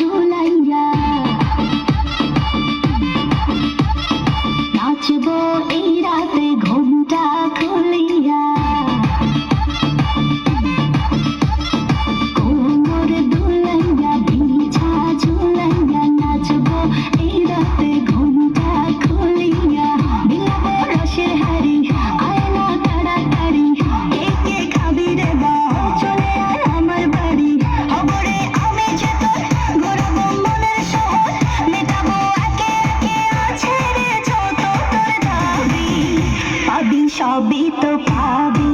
ঝোলাইয়া। নাচবো এই রাতে। সবই তো পাবি